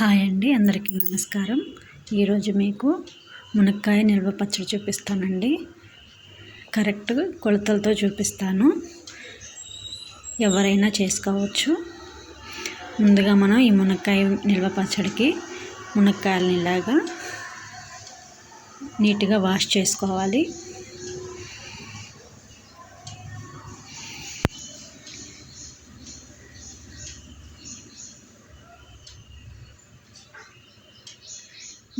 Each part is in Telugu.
హాయ్ అండి అందరికీ నమస్కారం. ఈరోజు మీకు మునక్కాయ నిల్వ పచ్చడి చూపిస్తానండి. కరెక్ట్ కొలతలతో చూపిస్తాను. ఎవరైనా చేసుకోవచ్చు. ముందుగా మనం ఈ మునక్కాయ నిల్వ పచ్చడికి మునక్కాయలని ఇలాగా నీట్గా వాష్ చేసుకోవాలి.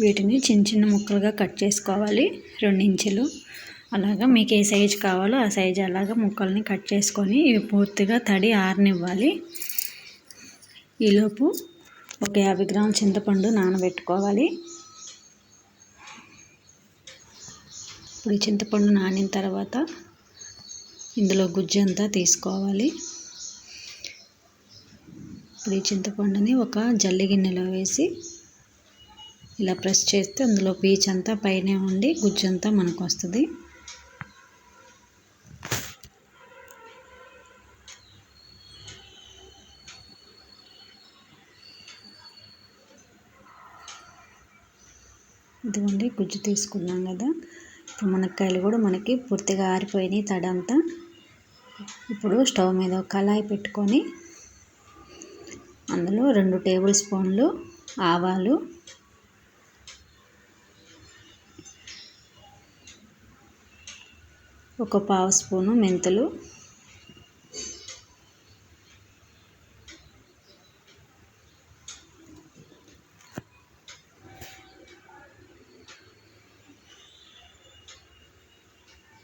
వీటిని చిన్న చిన్న ముక్కలుగా కట్ చేసుకోవాలి. రెండు ఇంచులు అలాగా మీకు ఏ సైజు కావాలో ఆ సైజు అలాగా ముక్కల్ని కట్ చేసుకొని ఇవి పూర్తిగా తడి ఆరనివ్వాలి. ఈలోపు ఒక యాభై గ్రాముల చింతపండు నానబెట్టుకోవాలి. ఇప్పుడు చింతపండు నానిన తర్వాత ఇందులో గుజ్జు అంతా తీసుకోవాలి. ఇప్పుడు ఈ చింతపండుని ఒక జల్లి గిన్నెలో వేసి ఇలా ప్రెస్ చేస్తే అందులో పీచ్ అంతా పైనే ఉండి గుజ్జు అంతా మనకు వస్తుంది. ఇదిగోండి గుజ్జు తీసుకున్నాం కదా. ఇప్పుడు మునక్కాయలు కూడా మనకి పూర్తిగా ఆరిపోయినాయి తడంతా. ఇప్పుడు స్టవ్ మీద కళాయి పెట్టుకొని అందులో రెండు టేబుల్ స్పూన్లు ఆవాలు ఒక పావు స్పూను మెంతులు.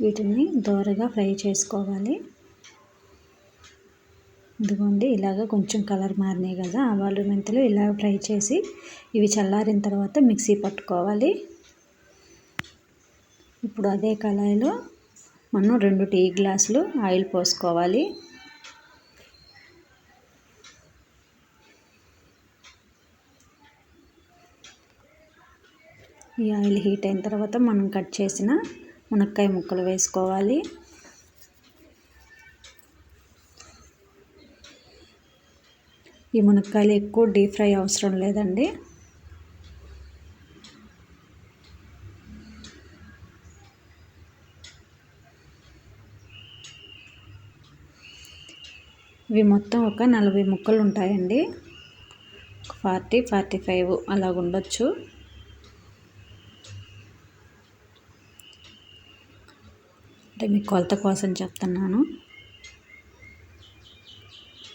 వీటిని దోరగా ఫ్రై చేసుకోవాలి. ఇదిగోండి ఇలాగ కొంచెం కలర్ మారినాయి కదా ఆవాలు మెంతులు ఇలా ఫ్రై చేసి ఇవి చల్లారిన తర్వాత మిక్సీ పట్టుకోవాలి. ఇప్పుడు అదే కళాయిలో మనం రెండు టీ గ్లాసులు ఆయిల్ పోసుకోవాలి. ఈ ఆయిల్ హీట్ అయిన తర్వాత మనం కట్ చేసిన మునక్కాయ ముక్కలు వేసుకోవాలి. ఈ మునక్కాయలు ఎక్కువ డీప్ ఫ్రై అవసరం లేదండి. ఇవి మొత్తం ఒక నలభై ముక్కలు ఉంటాయండి ఫార్టీ ఫార్టీ ఫైవ్ అలాగ ఉండొచ్చు అంటే మీ కొలత కోసం చెప్తున్నాను.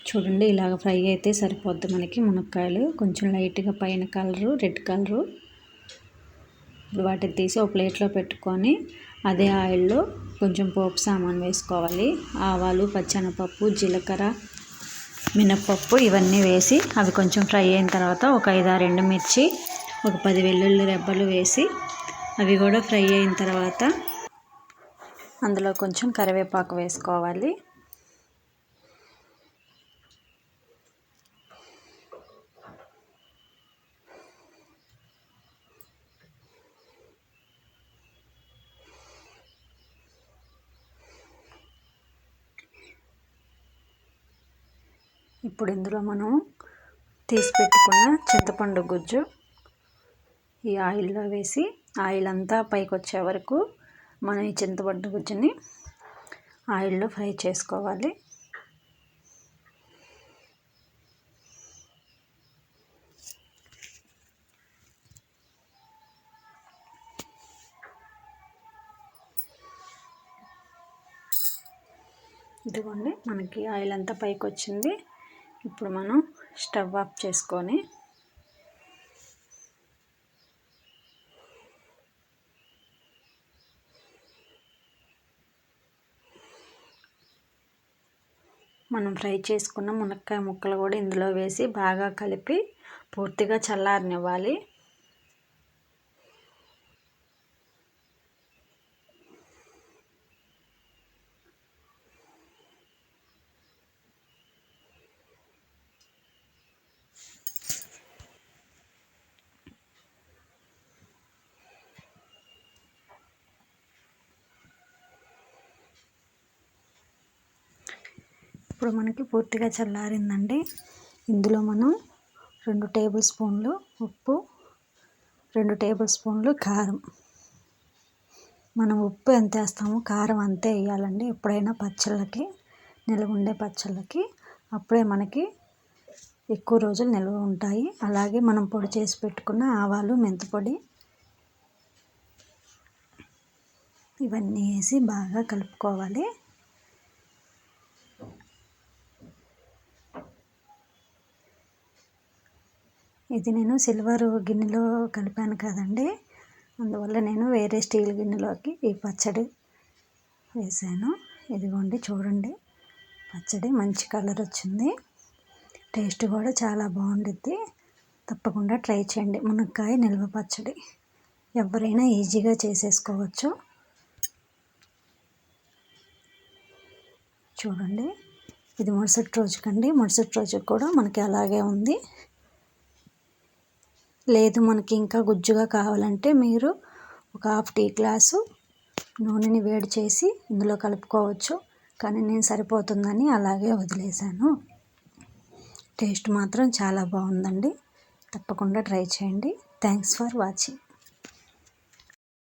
చూడండి ఇలాగ ఫ్రై అయితే సరిపోద్ది మనకి మునక్కాయలు. కొంచెం లైట్గా పైన కలరు రెడ్ కలరు. వాటిని తీసి ఒక ప్లేట్లో పెట్టుకొని అదే ఆయిల్లో కొంచెం పోపు సామాన్ వేసుకోవాలి. ఆవాలు పచ్చెనపప్పు జీలకర్ర మినప్పప్పు ఇవన్నీ వేసి అవి కొంచెం ఫ్రై అయిన తర్వాత ఒక ఐదారు ఎండుమిర్చి ఒక పది వెల్లుల్లి రెబ్బలు వేసి అవి కూడా ఫ్రై అయిన తర్వాత అందులో కొంచెం కరివేపాకు వేసుకోవాలి. ఇప్పుడు ఇందులో మనం తీసి పెట్టుకున్న చింతపండు గుజ్జు ఈ ఆయిల్లో వేసి ఆయిల్ అంతా పైకి వచ్చే వరకు మనం ఈ చింతపండు గుజ్జుని ఆయిల్లో ఫ్రై చేసుకోవాలి. ఇదిగోండి మనకి ఆయిల్ అంతా పైకి వచ్చింది ఇప్పుడు మనం స్టవ్ ఆఫ్ చేసుకొని మనం ఫ్రై చేసుకున్న మునక్కాయ ముక్కలు కూడా ఇందులో వేసి బాగా కలిపి పూర్తిగా చల్లారనివ్వాలి. ఇప్పుడు మనకి పూర్తిగా చల్లారిందండి. ఇందులో మనం రెండు టేబుల్ స్పూన్లు ఉప్పు రెండు టేబుల్ స్పూన్లు కారం. మనం ఉప్పు ఎంత వేస్తామో కారం అంతే వేయాలండి. ఎప్పుడైనా పచ్చళ్ళకి నిల్వ ఉండే పచ్చళ్ళకి అప్పుడే మనకి ఎక్కువ రోజులు నిల్వ ఉంటాయి. అలాగే మనం పొడి చేసి పెట్టుకున్న ఆవాలు మెంతిపొడి ఇవన్నీ వేసి బాగా కలుపుకోవాలి. ఇది నేను సిల్వర్ గిన్నెలో కలిపాను కదండి. అందువల్ల నేను వేరే స్టీల్ గిన్నెలోకి ఈ పచ్చడి వేసాను. ఇదిగోండి చూడండి. పచ్చడి మంచి కలర్ వచ్చింది. టేస్ట్ కూడా చాలా బాగుండిద్ది. తప్పకుండా ట్రై చేయండి. మునక్కాయ నిల్వ పచ్చడి. ఎవరైనా ఈజీగా చేసేసుకోవచ్చు. చూడండి. ఇది మరుసటి రోజుకండి. మరుసటి రోజుకి కూడా మనకి అలాగే ఉంది. లేదు మనకి ఇంకా గుజ్జుగా కావాలంటే మీరు ఒక హాఫ్ టీ గ్లాసు నూనెని వేడి చేసి ఇందులో కలుపుకోవచ్చు. కానీ నేను సరిపోతుందని అలాగే వదిలేశాను. టేస్ట్ మాత్రం చాలా బాగుందండి. తప్పకుండా ట్రై చేయండి. Thanks for watching.